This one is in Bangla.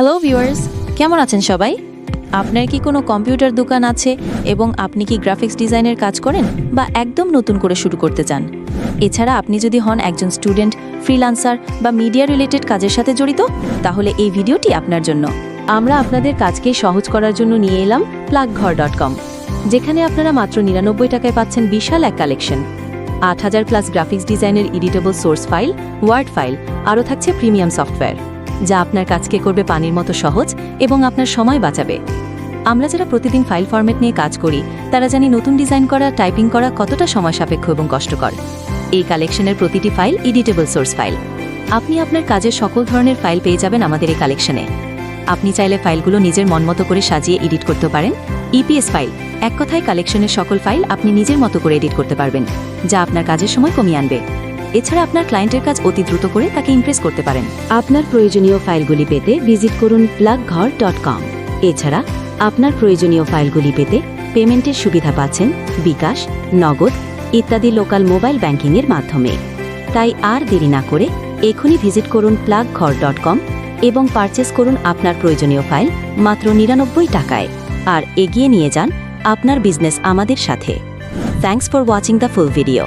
হ্যালো ভিউয়ার্স কেমন আছেন সবাই? আপনার কি কোনো কম্পিউটার দোকান আছে এবং আপনি কি গ্রাফিক্স ডিজাইনের কাজ করেন বা একদম নতুন করে শুরু করতে চান? এছাড়া আপনি যদি হন একজন স্টুডেন্ট ফ্রিল্যান্সার বা মিডিয়া রিলেটেড কাজের সাথে জড়িত, তাহলে এই ভিডিওটি আপনার জন্য। আমরা আপনাদের কাজকে সহজ করার জন্য নিয়ে এলাম প্লাগঘর ডট কম যেখানে আপনারা মাত্র নিরানব্বই টাকায় পাচ্ছেন বিশাল এক কালেকশন আট হাজার প্লাস গ্রাফিক্স ডিজাইনের editable source file word file আরও থাকছে প্রিমিয়াম সফটওয়্যার যা আপনার কাজকে করবে পানির মতো সহজ এবং আপনার সময় বাঁচাবে। আমরা যারা প্রতিদিন ফাইল ফরম্যাট নিয়ে কাজ করি, তারা জানি নতুন ডিজাইন করা, টাইপিং করা কতটা সময় সাপেক্ষ এবং কষ্টকর। এই কালেকশনের প্রতিটি ফাইল এডিটেবল সোর্স ফাইল। আপনি আপনার কাজের সকল ধরনের ফাইল পেয়ে যাবেন আমাদের এই কালেকশনে। আপনি চাইলে ফাইলগুলো নিজের মনমতো করে সাজিয়ে এডিট করতে পারেন। ইপিএস ফাইল, এক কথায় কালেকশনের সকল ফাইল আপনি নিজের মতো করে এডিট করতে পারবেন, যা আপনার কাজের সময় কমিয়ে আনবে। এছাড়া আপনার ক্লায়েন্টের কাজ অতি দ্রুত করে তাকে ইমপ্রেস করতে পারেন। আপনার প্রয়োজনীয় ফাইলগুলি পেতে ভিজিট করুন প্লাগঘর ডট কম এছাড়া, আপনার প্রয়োজনীয় ফাইলগুলি পেতে পেমেন্টের সুবিধা পাচ্ছেন বিকাশ, নগদ ইত্যাদি লোকাল মোবাইল ব্যাংকিংয়ের মাধ্যমে। তাই আর দেরি না করে এখনই ভিজিট করুন প্লাগঘর ডট কম এবং পারচেস করুন আপনার প্রয়োজনীয় ফাইল মাত্র নিরানব্বই টাকায়। আর এগিয়ে নিয়ে যান আপনার বিজনেস আমাদের সাথে। Thanks for watching the full video